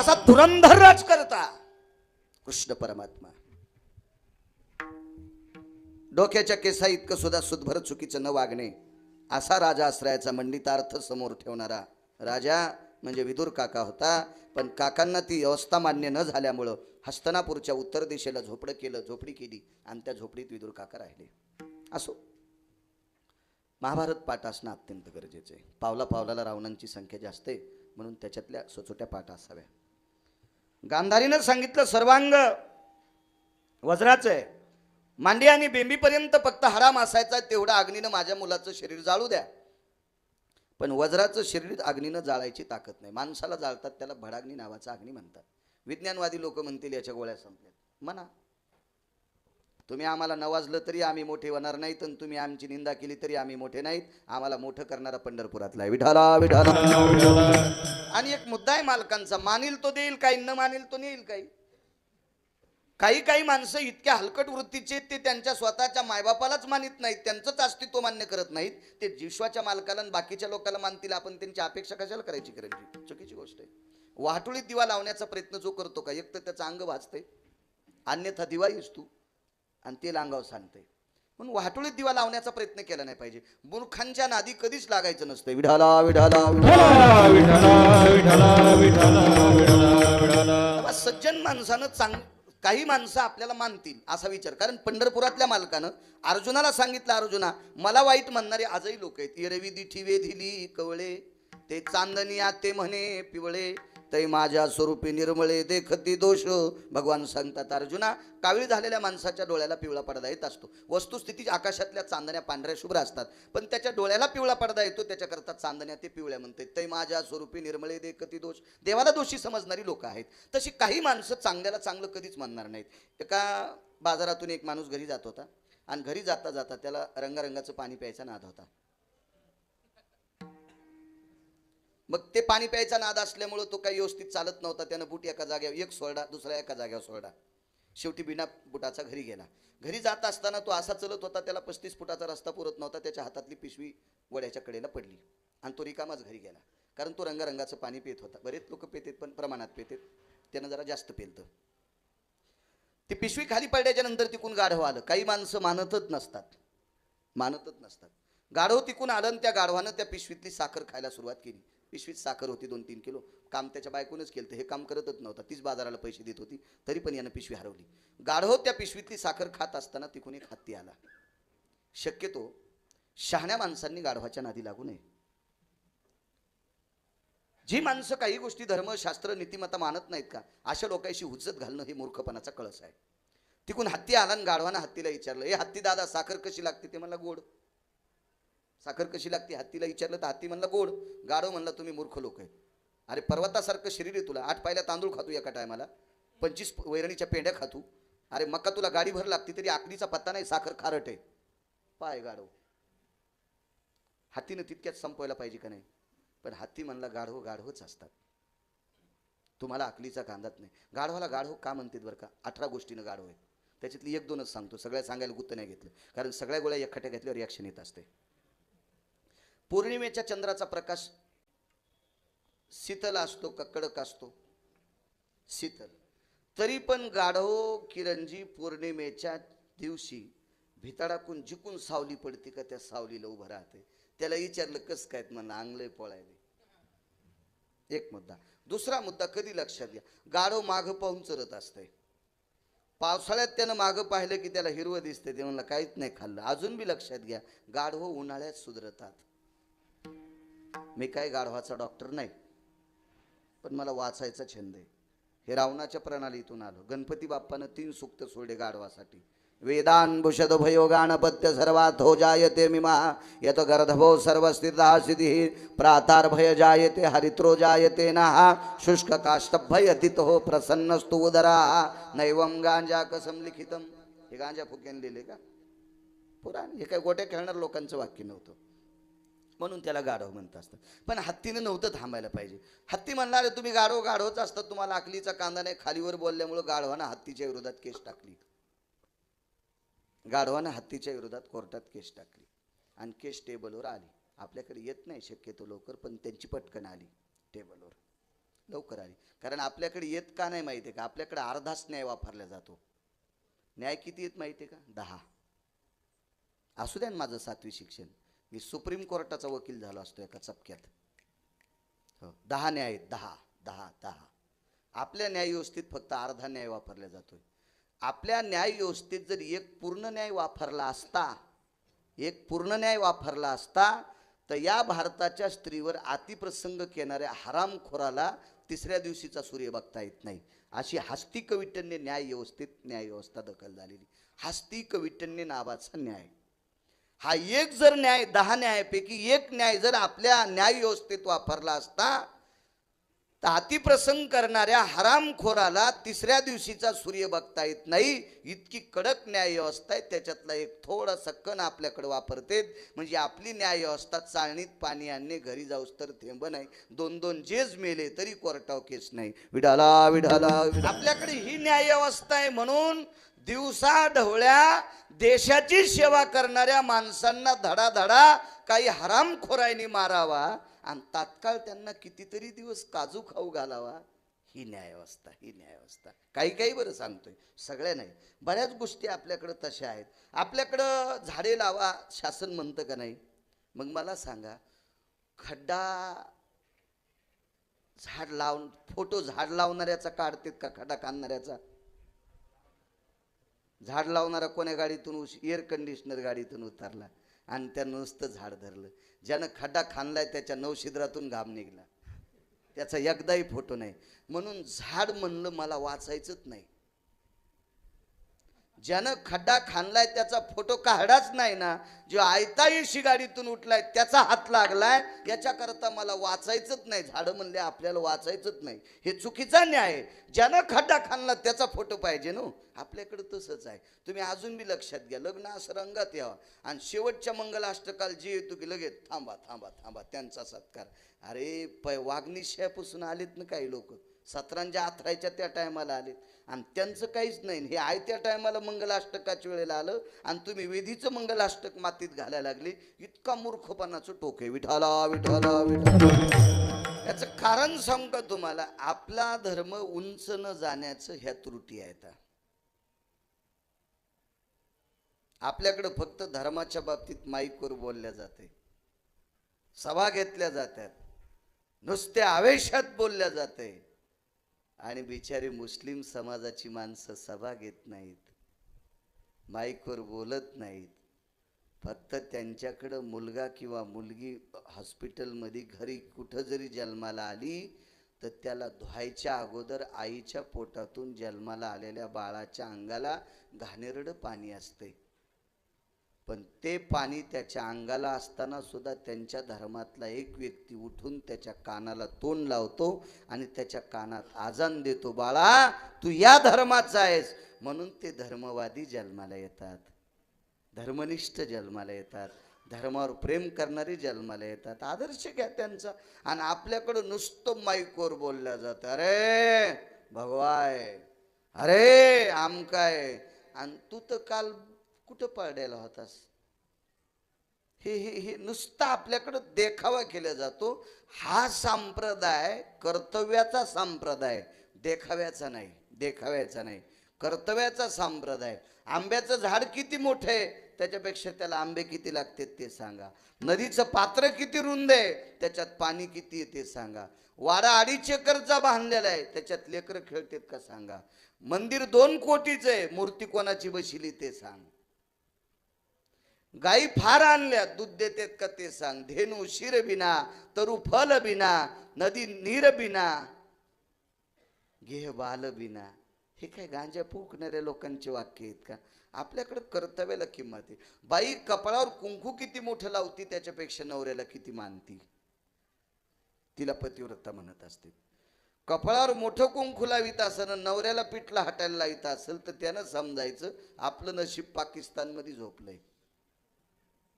असा धुरंधर राज करता. कृष्ण परमात्मा. डोक्याच्या केसा इतकं सुद्धा सुदभर चुकीचं न वागणे असा राजा आश्रयाचा मंडितार्थ समोर ठेवणारा. राजा म्हणजे विदुर काका होता पण काकांना ती अवस्था मान्य न झाल्यामुळं हस्तनापूरच्या उत्तर दिशेला झोपडं केलं झोपडी केली आणि त्या झोपडीत विदुर काका राहिले. असो. महाभारत पाठ असणं अत्यंत गरजेचं आहे. पावला पावलाला रावणांची संख्या जास्त आहे म्हणून त्याच्यातल्या सोचोट्या पाठ असाव्या. गांधारीनं सांगितलं सर्वांग वज्राचं आहे. मांडी आणि बेंबीपर्यंत फक्त हराम असायचा तेवढा अग्नीनं माझ्या मुलाचं शरीर जाळू द्या. पण वज्राचं शरीर अग्नीनं जाळायची ताकद नाही. माणसाला जाळतात त्याला भडाग्नी नावाचा अग्नी म्हणतात. विज्ञानवादी लोक म्हणतील याच्या गोळ्या संपल्यात. म्हणा. तुम्ही आम्हाला नवाजलं तरी आम्ही मोठे होणार नाहीत आणि तुम्ही आमची निंदा केली तरी आम्ही मोठे नाहीत. आम्हाला मोठं करणारा पंढरपुरातला आहे. विठाला विठाला आणि एक मुद्दा आहे मालकांचा. मानील तो देईल काही न मानील तो नेईल काही. काही काही माणसं इतक्या हलकट वृत्तीचे ते त्यांच्या स्वतःच्या मायबापालाच मानित नाहीत. त्यांचंच अस्तित्व मान्य करत नाहीत. ते विश्वाच्या मालकाला आणि बाकीच्या लोकांना मानतील. आपण त्यांची अपेक्षा कशाला करायची करायची चुकीची गोष्ट आहे. वाहतुळीत दिवा लावण्याचा प्रयत्न जो करतो का? एक तर त्याचं अंग वाचते अन्यथा दिवा तू. आणि ते लांगाव सांगते म्हणून वाहतुळीत दिवा लावण्याचा प्रयत्न केला नाही पाहिजे. मूर्खांच्या नादी कधीच लागायचं नसतं विढाला विढाला सज्जन माणसानं चांग काही माणसं आपल्याला मानतील असा विचार. कारण पंढरपुरातल्या मालकानं अर्जुनाला सांगितलं अर्जुना मला वाईट म्हणणारे आजही लोक आहेत. एरवी दिठी वेधिली कवळे. ते चांदणी ते म्हणे पिवळे. ते माझ्या स्वरूपी निर्मळे देखती दोष. भगवान सांगतात अर्जुना कावीळ झालेल्या माणसाच्या डोळ्याला पिवळा पडदा येत असतो. वस्तुस्थिती आकाशातल्या चांदण्या पांढऱ्या शुभ्र असतात. पण त्याच्या डोळ्याला पिवळा पडदा येतो त्याच्याकरता चांदण्या ते पिवळ्या म्हणते ते माझ्या स्वरूपी निर्मळे देखती दोष. देवाला दोषी समजणारी लोक आहेत. तशी काही माणसं चांगल्याला चांगलं कधीच म्हणणार नाहीत. एका बाजारातून एक माणूस घरी जात होता. आणि घरी जाता जाता त्याला रंगारंगाचं पाणी प्यायचा नाद होता. मग ते पाणी प्यायचा नाद असल्यामुळं तो काही व्यवस्थित चालत नव्हता. त्यानं बूट एका जाग्यावर एक सोडा दुसरा एका जाग्यावर सोडा शेवटी बिना बुटाचा घरी गेला. घरी जात असताना तो असा चलत होता त्याला पस्तीस फुटाचा रस्ता पुरत नव्हता त्याच्या हातातली पिशवी वड्याच्या कडेला पडली. आणि तो रिकामाच घरी गेला. कारण तो रंगारंगाचं पाणी पित होता. बरेच लोक पितेत पण प्रमाणात पितेत. त्यानं जरा जास्त पेलतं. ती पिशवी खाली पडल्याच्या नंतर तिकून गाढव आलं. काही माणसं मानतच नसतात. मानतच नसतात. गाढव तिकून आलं आणि त्या गाढवानं त्या पिशवीतली साखर खायला सुरुवात केली. पिशवीत साखर होती दोन तीन किलो. काम त्याच्या बायकोनच केलं हे काम करतच नव्हता. तीच बाजाराला पैसे देत होती. तरी पण यानं पिशवी हरवली. गाढव त्या पिशवीतली साखर खात असताना तिकून एक हत्ती आला. शक्यतो शहाण्या माणसांनी गाढवाच्या नादी लागू नये. जी माणसं काही गोष्टी धर्मशास्त्र नीतिमत्ता मानत नाहीत का अशा लोकांशी हुज्जत घालणं हे मूर्खपणाचा कळस आहे. तिकून हत्ती आला आणि गाढवानं हत्तीला विचारलं हे हत्ती दादा साखर कशी लागते? ते मला गोड. साखर कशी लागते? हत्तीला विचारलं तर हत्ती म्हणला गोड. गाढव म्हणला तुम्ही मूर्ख लोक आहे. अरे पर्वतासारखं शरीर आहे तुला. आठ पायला तांदूळ खातो एका टायमाला. पंचवीस वैरणीच्या पेंड्या खातो. अरे मका तुला गाडी भर लागते तरी आकडीचा पत्ता नाही साखर खारट आहे. पाय गाढव. हत्तीनं तितक्याच संपवायला पाहिजे का नाही? पण हत्ती म्हणला गाढव गाढवच असतात. तुम्हाला अकलीचा कांदात नाही. गाढवाला गाढव का म्हणतात बरं का? अठरा गोष्टीनं गाढव आहे. त्याच्यातली एक दोनच सांगतो. सगळ्या सांगायला गुत्त नाही घेतलं. कारण सगळ्या गोळ्या एकखट्या घेतल्यावर रिॲक्शन येत असते. पौर्णिमेच्या चंद्राचा प्रकाश शीतल असतो का कडक असतो? शीतल. तरी पण गाढव किरणजी पौर्णिमेच्या दिवशी भिताडाकून जिकून सावली पडते का त्या सावलीला उभं राहते? त्याला विचारलं कस काय म्हणलं आंगलंय पळायले. एक मुद्दा. दुसरा मुद्दा कधी लक्षात घ्या. गाढव मागं पाहून चरत असतंय पावसाळ्यात त्यानं मागं पाहिलं की त्याला हिरवं दिसतंय. ते म्हणलं काहीच नाही खाल्लं. अजून बी लक्षात घ्या गाढव उन्हाळ्यात सुधरतात. मी काय गाढवाचा डॉक्टर नाही पण मला वाचायचा छंद आहे. हे रावणाच्या प्रणालीतून आलो. गणपती बाप्पानं तीन सुक्त सोडे गाढवासाठी. वेदानभूषद भूषद भयो सर्वात हो जायते मिमा. यत गर्धभो सर्वस्थिता सिद्धी. प्रातार भय जायते हरित्रो जायते ना शुष्क काष्टभय हो प्रसन्नस्तु उदरा. नैवम गांजा कसम लिखितम? हे गांजा फुक्याने लिहिले का? पुराण. हे काय गोट्या खेळणार लोकांचं वाक्य नव्हतं. म्हणून त्याला गाढव म्हणत असतं. पण हत्तीनं नव्हतं थांबायला पाहिजे. हत्ती म्हणणार तुम्ही गाढव गाढवच असतात. तुम्हाला अकलीचा कांदा नाही. खालीवर बोलल्यामुळं गाढवानं हत्तीच्या विरोधात केस टाकली. गाढवानं हत्तीच्या विरोधात कोर्टात केस टाकली. आणि केस टेबलवर आली. आपल्याकडे येत नाही शक्यतो लवकर पण त्यांची पटकन आली टेबलवर. लवकर आली. कारण आपल्याकडे येत का नाही माहिती आहे का? आपल्याकडे अर्धाच न्याय वापरला जातो. न्याय किती येत माहिती आहे का? दहा. असू द्या ना माझं सातवी शिक्षण. मी सुप्रीम कोर्टाचा वकील झालो असतो एका चपक्यात. हो. दहा न्याय दहा दहा दहा. आपल्या न्याय व्यवस्थेत फक्त अर्धा न्याय वापरला जातोय. आपल्या न्याय व्यवस्थेत जर एक पूर्ण न्याय वापरला असता एक पूर्ण न्याय वापरला असता तर या भारताच्या स्त्रीवर अतिप्रसंग केणाऱ्या हरामखोराला तिसऱ्या दिवशीचा सूर्य बघता येत नाही. अशी हस्ती कविटन्य न्याय व्यवस्थेत न्यायव्यवस्था दखल झालेली. हस्ती कविटन्य नावाचा न्याय. हा एक जर न्याय दहा न्यायापैकी एक न्याय जर आपल्या न्याय व्यवस्थेत वापरला असता तर अतिप्रसंग करणाऱ्या हरामखोराला तिसऱ्या दिवशीचा सूर्य बघता येत नाही. इतकी कडक न्याय व्यवस्था आहे. त्याच्यातला एक थोडा सक्कन आपल्याकडे वापरते. म्हणजे आपली न्याय व्यवस्था चाळणीत पाणी आणणे घरी जाऊस तर थेंब नाही. दोन दोन जेज मेले तरी कोर्टाव केस नाही. विडाला विडाला आपल्याकडे ही न्याय व्यवस्था आहे म्हणून दिवसा ढवळ्या देशाची सेवा करणाऱ्या माणसांना धडाधडा काही हरामखोरांनी मारावा आणि तात्काळ त्यांना कितीतरी दिवस काजू खाऊ घालावा ही न्यायवस्था ही न्यायवस्था काही काही बरं सांगतोय सगळ्या नाही. बऱ्याच गोष्टी आपल्याकडं तशा आहेत. आपल्याकडं झाडे लावा शासन म्हणतं का नाही? मग मला सांगा खड्डा झाड लावून फोटो झाड लावणाऱ्याचा काढतेत का खड्डा काढणाऱ्याचा? झाड लावणारा कोण्या गाडीतून उश एअर कंडिशनर गाडीतून उतरला आणि त्यानं नुसतं झाड धरलं. ज्यानं खड्डा खाणलाय त्याच्या नवशिद्रातून घाम निघला. त्याचा एकदाही फोटो नाही. म्हणून झाड म्हणलं मला वाचायचंच नाही. ज्यानं खड्डा खाणलाय त्याचा फोटो काढाच नाही ना जो आयतायशी गाडीतून उठलाय त्याचा हात लागलाय याच्याकरता मला वाचायचंच नाही. झाडं म्हणले आपल्याला वाचायचंच नाही. हे चुकीचा न्याय ज्यानं खड्डा खाणला त्याचा फोटो पाहिजे नो हो. आपल्याकडे तसंच आहे. तुम्ही अजून बी लक्षात घ्या. लग्न असं रंगात यावं. आणि शेवटच्या मंगलाष्टकाल जे येतो की लगेच थांबा थांबा थांबा त्यांचा सत्कार. अरे पै वागणीशापासून आलेत ना काही लोक? सतरांच्या अथरायच्या त्या टायमाला आलेत. आणि त्यांचं काहीच नाही. हे आहे त्या टायमाला मंगलाष्टकाच्या वेळेला आलं आणि तुम्ही वेधीचं मंगलाष्टक मातीत घालायला लागले. इतका मूर्खपणाचं टोके. विठाला विठाला विठाला याचं कारण सांग का तुम्हाला आपला धर्म उंच न जाण्याचं ह्या त्रुटी आहेत. आपल्याकडं फक्त धर्माच्या बाबतीत माईकवर बोलल्या जाते. सभा घेतल्या जातात. नुसत्या आवेशात बोलल्या जाते. आणि बिचारी मुस्लिम समाजाची माणसं सभा घेत नाहीत. माईकवर बोलत नाहीत. फक्त त्यांच्याकडं मुलगा किंवा मुलगी हॉस्पिटलमध्ये घरी कुठं जरी जन्माला आली तर त्याला धुवायच्या अगोदर आईच्या पोटातून जन्माला आलेल्या बाळाच्या अंगाला घाणेरडं पाणी असते पण ते पाणी त्याच्या अंगाला असताना सुद्धा त्यांच्या धर्मातला एक व्यक्ती उठून त्याच्या कानाला तोंड लावतो आणि त्याच्या कानात आजान देतो बाळा तू या धर्माचा आहेस म्हणून ते धर्मवादी जन्माला येतात. धर्मनिष्ठ जन्माला येतात. धर्मावर प्रेम करणारे जन्माला येतात. आदर्श घ्या त्यांचा. आणि आपल्याकडं नुसतं माईकवर बोलल्या जातं. अरे भगवाय अरे आमकाय आणि तू तर काल कुठं पळायला होतास? हे हे हे नुसतं आपल्याकडं देखावा केला जातो. हा संप्रदाय कर्तव्याचा संप्रदाय. देखाव्याचा नाही देखाव्याचा नाही. कर्तव्याचा संप्रदाय. आंब्याचं झाड किती मोठं आहे त्याच्यापेक्षा त्याला आंबे किती लागतात ते सांगा. नदीचं पात्र किती रुंद आहे त्याच्यात पाणी किती आहे ते सांगा. वारा अडीच एकरचा बांधलेला आहे त्याच्यात लेकरं खेळतात का सांगा. मंदिर दोन कोटीचं आहे मूर्ती कोणाची बशिली ते सांग. गाई फार आणल्या दूध देतात का ते सांग. धेनू शिर बिना तरु फल बिना नदी नीर बिना गेह बाल बिना. हे काय गांजा फुकणाऱ्या लोकांचे वाक्य आहेत का? आपल्याकडे कर्तव्याला किंमत आहे. बाई कपाळावर कुंकू किती मोठं लावती त्याच्यापेक्षा नवऱ्याला किती मानती? तिला पतिव्रता म्हणत असते. कपाळावर मोठं कुंकू लावित असं नवऱ्याला पिठला हटायला लावित असेल तर त्यानं समजायचं आपलं नशीब पाकिस्तानमध्ये झोपलंय.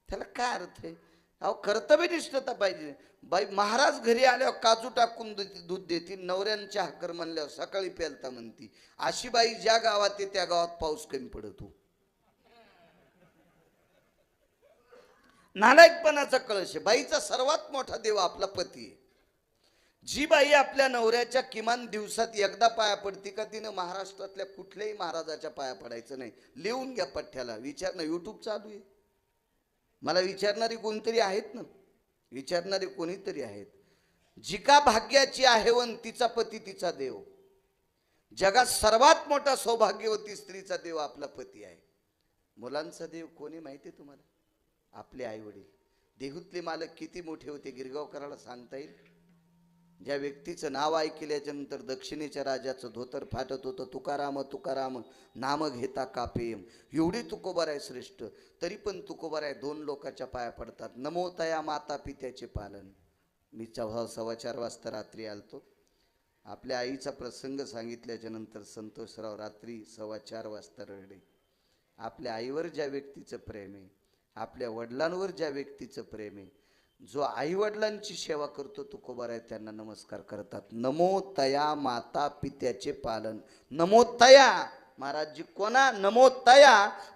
त्याला काय अर्थ आहे? अहो कर्तव्यनिष्ठता पाहिजे. बाई महाराज घरी आल्यावर काजू टाकून देती- दूध देतील नवऱ्यांच्या हाकर म्हणल्यावर सकाळी प्यालता म्हणती. अशी बाई ज्या गावात आहे त्या गावात पाऊस कमी पडतो हो. नालायकपणाचा कळश आहे. बाईचा सर्वात मोठा देव आपला पती आहे. जी बाई आपल्या नवऱ्याच्या किमान दिवसात एकदा पाया पडते का तिनं महाराष्ट्रातल्या कुठल्याही महाराजाच्या पाया पडायचं नाही. लिहून घ्या पठ्ठ्याला. विचार ना युट्यूब चालू आहे. मला विचारणारी कोणतरी आहेत ना? विचारणारे कोणीतरी आहेत. जिका भाग्याची आहे वन तिचा पती तिचा देव. जगात सर्वात मोठा सौभाग्यवती स्त्रीचा देव आपला पती आहे. मुलांचा देव कोणी माहिती आहे तुम्हाला? आपले आई वडील देहूतले मालक किती मोठे होते गिरगावकराला सांगता येईल? ज्या व्यक्तीचं नाव ऐकल्याच्यानंतर दक्षिणेच्या राजाचं धोतर फाटत होतं तुकाराम तुकाराम नाम घेता कापेम एवढी तुकोबर आहे श्रेष्ठ तरी पण तुकोबार आहे दोन लोकांच्या पाया पडतात. नमोतया माता पित्याचे पालन. मी चव्हा सव्वा चार वाजता रात्री आलतो. आपल्या आईचा प्रसंग सांगितल्याच्या नंतर संतोषराव रात्री सव्वा चार वाजता रडले. आपल्या आईवर ज्या व्यक्तीचं प्रेम आहे आपल्या वडिलांवर ज्या व्यक्तीचं प्रेम आहे जो आईवडिलांची सेवा करतो तुकोबार आहे त्यांना नमस्कार करतात. नमो तया माता पित्याचे पालन. नमो तया! महाराजजी कोणा नमो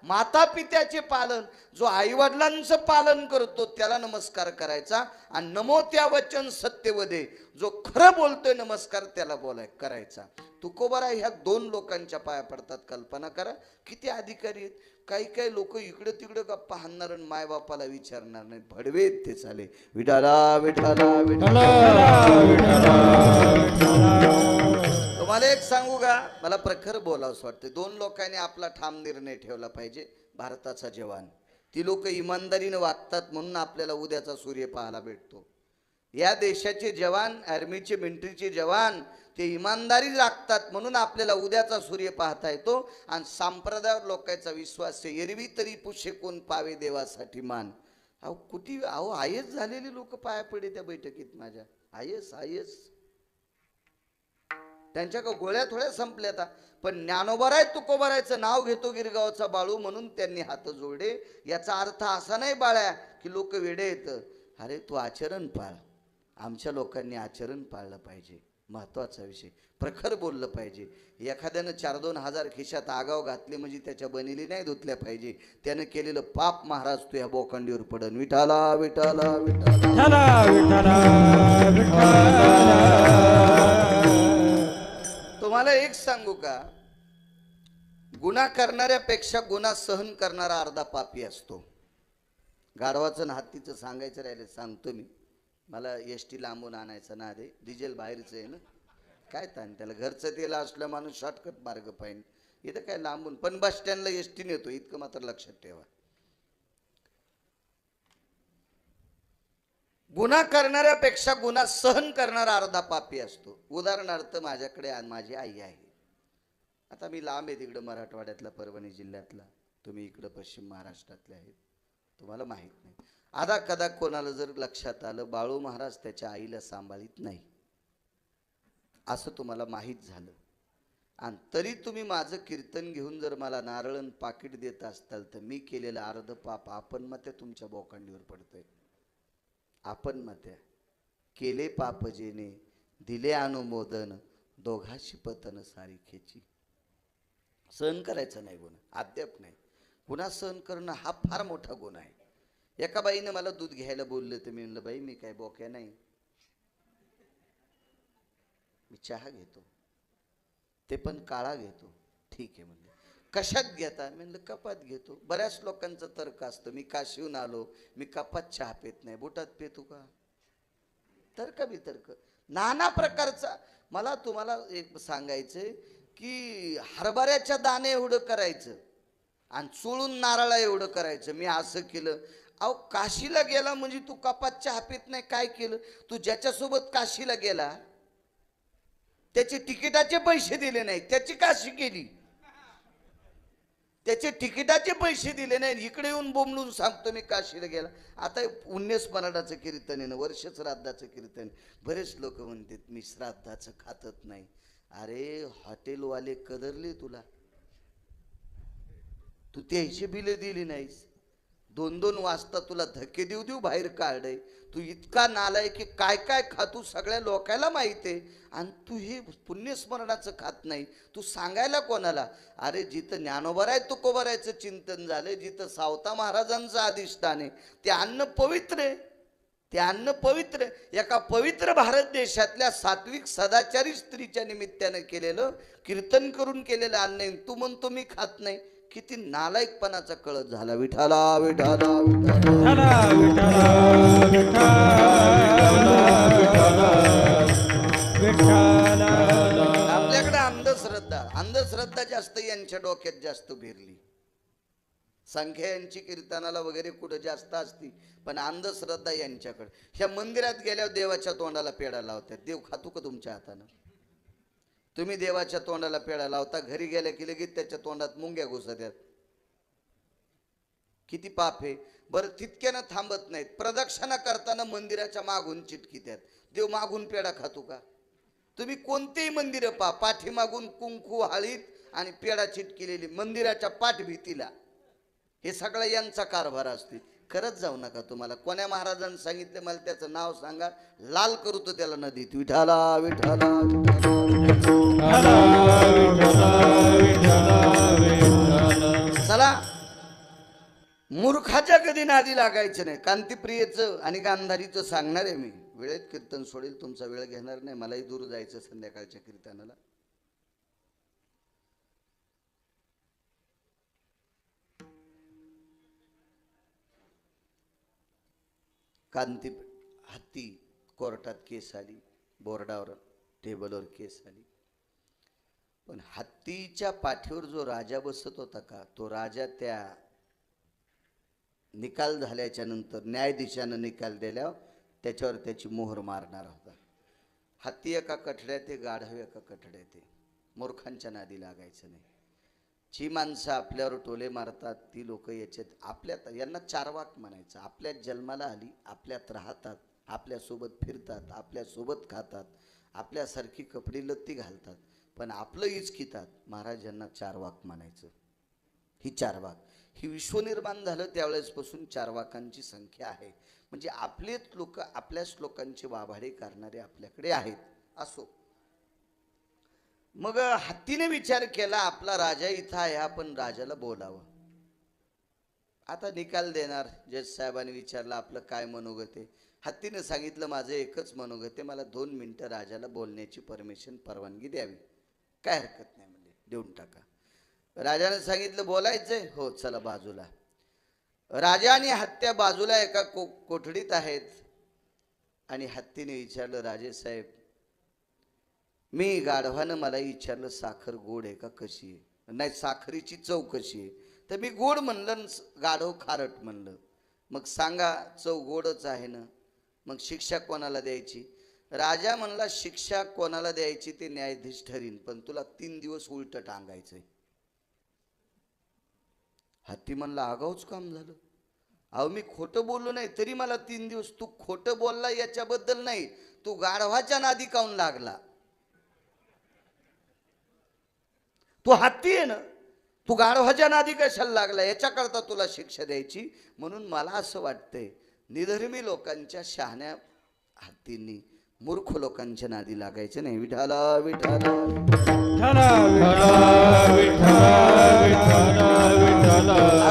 माता पित्याचे पालन जो आई वडिलांचं पालन करतो त्याला नमस्कार करायचा. आणि नमो त्या वचन सत्यवदे जो खरं बोलतोय नमस्कार त्याला बोलाय करायचा. तुकोबारा ह्या दोन लोकांच्या पाया पडतात. कल्पना करा किती अधिकारी आहेत. काही काही लोक इकडे तिकडे का पाहणार आणि मायबापाला विचारणार नाही. भडवेत ते चाले. विठाला. विठाला विठाला. मला एक सांगू का? मला प्रखर बोलावंसं वाटतं दोन लोकांनी आपला ठाम निर्णय ठेवला पाहिजे भारताचा जवान. ती लोक इमानदारीने वागतात म्हणून आपल्याला उद्याचा सूर्य पाहायला भेटतो. या देशाचे जवान आर्मीचे मिलिटरीचे जवान ते इमानदारी लागतात म्हणून आपल्याला उद्याचा सूर्य पाहता येतो. आणि सांप्रदायावर लोकांचा विश्वास आहे एरवी तरी पुशे कोण पावे देवासाठी मान. अहो कुठे अहो आयस झालेली लोक पाया पडे त्या बैठकीत माझ्या. आयस आयस त्यांच्या का गोळ्या थोड्या संपल्या आता. पण ज्ञानोबराय तुकोबरायचं नाव घेतो गिरगावचा बाळू म्हणून त्यांनी हात जोडले. याचा अर्थ असा नाही बाळ्या की लोक वेडे येत अरे तू आचरण पाळ. आमच्या लोकांनी आचरण पाळलं पाहिजे. महत्त्वाचा विषय. प्रखर बोललं पाहिजे. एखाद्यानं चार दोन हजार खिशात आगाव घातले म्हणजे त्याच्या बनिली नाही धुतल्या पाहिजे. त्यानं केलेलं पाप महाराज तू ह्या बोकांडीवर पडन. विठाला विठाला विठाला विठाला तुम्हाला एक सांगू का? गुन्हा करणाऱ्यापेक्षा गुन्हा सहन करणारा अर्धा पापी असतो. गाढवाचं आणि हत्तीचं सांगायचं राहिलं सांगतो मी. मला एस टी लांबून आणायचं ना रे डिझेल बाहेरचं आहे ना. काय ताण त्याला घरचं तेल असलं माणूस शॉर्टकट मार्ग पाहिजे. इथं काय लांबून पण बस स्टँडला एस टी नेतो इतकं मात्र लक्षात ठेवा. गुन्हा करणाऱ्यापेक्षा गुन्हा सहन करणारा अर्धा पापी असतो. उदाहरणार्थ माझ्याकडे माझी आई आहे. आता मी लांब आहे तिकडं मराठवाड्यातला परभणी जिल्ह्यातला. तुम्ही इकडं पश्चिम महाराष्ट्रातले आहेत. तुम्हाला माहीत नाही. आधा कदा कोणाला जर लक्षात आलं बाळू महाराज त्याच्या आईला सांभाळीत नाही. असं तुम्हाला माहीत झालं. आणि तरी तुम्ही माझं कीर्तन घेऊन जर मला नारळण पाकिट देत असताल तर मी केलेलं अर्ध पाप आपण मग ते तुमच्या बोकांडीवर पडतंय. आपण मत्या केले पापजेने दिले अनुमोदन दोघाशी पतन सारिखेची सहन करायचं नाही गुन्हा अद्याप नाही. गुन्हा सहन करणं हा फार मोठा गुन्हा आहे. एका बाईनं मला दूध घ्यायला बोललं तर मी म्हणलं बाई मी काय बोक्या नाही. मी चहा घेतो. ते पण काळा घेतो. ठीक आहे म्हणलं. कशात घेता? मी म्हणलं कपात घेतो. बऱ्याच लोकांचा तर्क असतो मी काशीहून आलो मी कपात चहा पित नाही. बुटात पेतो का? तर्क बितर्क. नाना प्रकारचा. मला तुम्हाला एक सांगायचं की हरभऱ्याच्या दाणे एवढं करायचं आणि चोळून नारळा एवढं करायचं. मी असं केलं. अहो काशीला गेला म्हणजे तू कपात चहा नाही काय केलं? तू ज्याच्यासोबत काशीला गेला त्याचे तिकिटाचे पैसे दिले नाही त्याची काशी केली. त्याचे तिकिटाचे पैसे दिले नाही इकडे येऊन बोंबलून सांगतो मी काशीला गेला. आता उन्नेस मराठाचं कीर्तन आहे ना वर्ष श्राद्धाचं कीर्तन बरेच लोक म्हणतात मी श्राद्धाचं खातत नाही. अरे हॉटेलवाले कदरले तुला. तू त्याचे बिले दिली नाहीस. दोन दोन वाजता तुला धक्के देऊ देऊ बाहेर काढय तू इतका नालाय की काय काय खातू सगळ्या लोकायला माहीत आहे. आणि तू हे पुण्यस्मरणाचं खात नाही. तू सांगायला कोणाला? अरे जिथं ज्ञानोबर आहे तुकोबरायचं चिंतन झालं जिथं सावता महाराजांचं अधिष्ठान आहे ते अन्न पवित्र आहे. ते अन्न पवित्र एका पवित्र भारत देशातल्या सात्विक सदाचारी स्त्रीच्या निमित्तानं केलेलं कीर्तन करून केलेलं अन्न तू म्हणतो मी खात नाही. किती नालायकपणाचा कळत झाला. विठाला विठाला आपल्याकडे अंधश्रद्धा. अंधश्रद्धा जास्त यांच्या डोक्यात जास्त भिरली. संख्या यांची कीर्तनाला वगैरे कुठं जास्त असती पण अंधश्रद्धा यांच्याकडे. ह्या मंदिरात गेल्यावर देवाच्या तोंडाला पेढा लावतात. देव खातो का तुमच्या हातानं? तुम्ही देवाच्या तोंडाला पेढा लावता घरी गेल्या की लगेच त्याच्या तोंडात मुंग्या घुसत्यात किती पाप आहे बरं तितक्यानं थांबत नाहीत. प्रदक्षिणा करताना मंदिराच्या मागून चिटकित्यात देव मागून पेढा खातो का? तुम्ही कोणतेही मंदिरं पा पाठीमागून कुंकू हळीत आणि पेढा चिटकिलेली मंदिराच्या पाठभीतीला. हे सगळं यांचा कारभार असते. खरंच जाऊ नका तुम्हाला. कोण्या महाराजांनी सांगितलं मला त्याचं नाव सांगा. लाल करू तो त्याला नदीत. विठाला विठाला चला. मूर्खाच्या कधी नादी लागायचं नाही. कांतिप्रियेचं आणि गांधारीचं सांगणार आहे मी. वेळेत कीर्तन सोडेल तुमचा वेळ घेणार नाही. मलाही दूर जायचं संध्याकाळच्या कीर्तनाला. कांती हत्ती कोर्टात केस आली बोर्डावर टेबलवर केस आली. पण हत्तीच्या पाठीवर जो राजा बसत होता का तो राजा त्या निकाल झाल्याच्यानंतर न्यायाधीशानं निकाल दिल्यावर त्याच्यावर त्याची मोहर मारणार होता. हत्ती एका कठड्यात आहे गाढव एका कठड्यात आहे. मूर्खांच्या नादी लागायचं नाही. जी माणसं आपल्यावर टोले मारतात ती लोक याच्यात आपल्यात यांना चारवाक म्हणायचं. आपल्यात जन्माला आली आपल्यात राहतात आपल्यासोबत फिरतात आपल्यासोबत खातात आपल्यासारखी कपडे लत्ती घालतात. पण आपलं इचकितात महाराजांना चारवाक म्हणायचं. ही चारवाक ही विश्व निर्माण झालं त्यावेळेसपासून चारवाकांची संख्या आहे. म्हणजे आपलेच लोक आपल्याच लोकांचे वाभाडे करणारे आपल्याकडे आहेत. असो. मग हत्तीने विचार केला आपला राजा इथं आहे आपण राजाला बोलावं. आता निकाल देणार जज साहेबांनी विचारलं आपलं काय मनोगत आहे? हत्तीनं सांगितलं माझं एकच मनोगत आहे मला दोन मिनटं राजाला बोलण्याची परमिशन परवानगी द्यावी. काय हरकत नाही म्हणजे देऊन टाका. राजाने सांगितलं बोलायचंय? हो चला बाजूला. राजा आणि हत्या बाजूला एका को कोठडीत आहेत. आणि हत्तीने विचारलं राजेसाहेब मी गाढवानं मला विचारलं साखर गोड आहे का? कशी आहे? नाही साखरीची चव कशी आहे? तर मी गोड म्हणलं गाढव खारट म्हणलं. मग सांगा चव गोडच आहे ना? मग शिक्षा कोणाला द्यायची? राजा म्हणला शिक्षा कोणाला द्यायची ते न्यायाधीश ठरीन पण तुला तीन दिवस उलट टांगायचंय. हत्ती म्हणला आगाऊच काम झालं. अहो मी खोटं बोललो नाही तरी मला तीन दिवस तू खोटं बोलला याच्याबद्दल नाही तू गाढवाच्या नादी काऊन लागला? तू हत्ती आहे ना तू गाढवाच्या नादी कशाला लागला? याच्याकरता तुला शिक्षा द्यायची? म्हणून मला असं वाटतंय निधर्मी लोकांच्या शहाण्या हत्तींनी मूर्ख लोकांच्या नादी लागायचं नाही. विठाला विठाला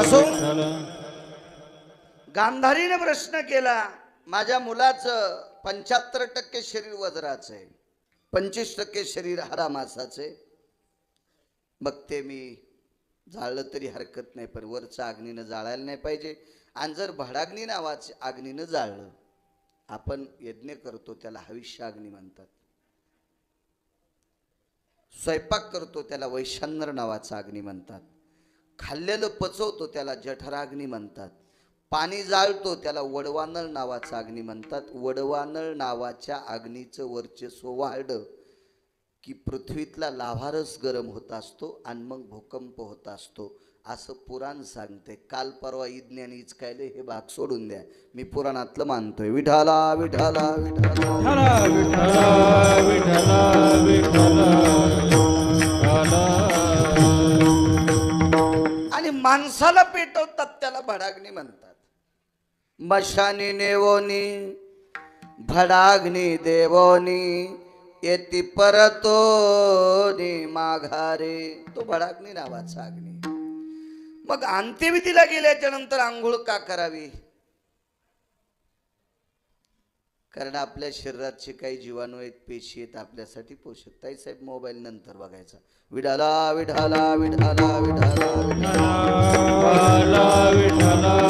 असो. गांधारीने प्रश्न केला माझ्या मुलाचं पंच्याहत्तर टक्के शरीर वज्राचं आहे. पंचवीस टक्के शरीर हरामासाचं आहे. बघते मी जाळलं तरी हरकत नाही पण वरचं अग्नीनं जाळायला नाही पाहिजे. आणि जर भडाग्नी नावाचं अग्नीनं जाळलं आपण यज्ञ करतो त्याला हविष्याग्नी म्हणतात. स्वयंपाक करतो त्याला वैशान्यर नावाचा अग्नी म्हणतात. खाल्लेलं पचवतो त्याला जठराग्नी म्हणतात. पाणी जाळतो त्याला वडवानळ नावाचा अग्नी म्हणतात. वडवानळ नावाच्या अग्नीचं वर्चस्व वाढलं की पृथ्वीतला लाभारस गरम होत असतो आणि मग भूकंप होत असतो. असं पुराण सांगते. काल परवा इज्ञानी इचकायले हे भाग सोडून द्या. मी पुराणातलं मानतोय. विठाला विठाला विठाला आणि माणसाला पेटवतात त्याला भडाग्नी म्हणतात. मशानी नेवोनी भडाग्नी देवोनी येती परतो माघारे. तो भडाग्नी नावाचा अग्नी. मग अंत्यविधीला गेल्याच्यानंतर आंघोळ का करावी? कारण आपल्या शरीरात जे काही जीवाणू आहेत पेशी आहेत आपल्यासाठी पोषक. ताई साहेब मोबाईल नंतर बघायचा. विढाला विढाला विढाला विढाला विढाला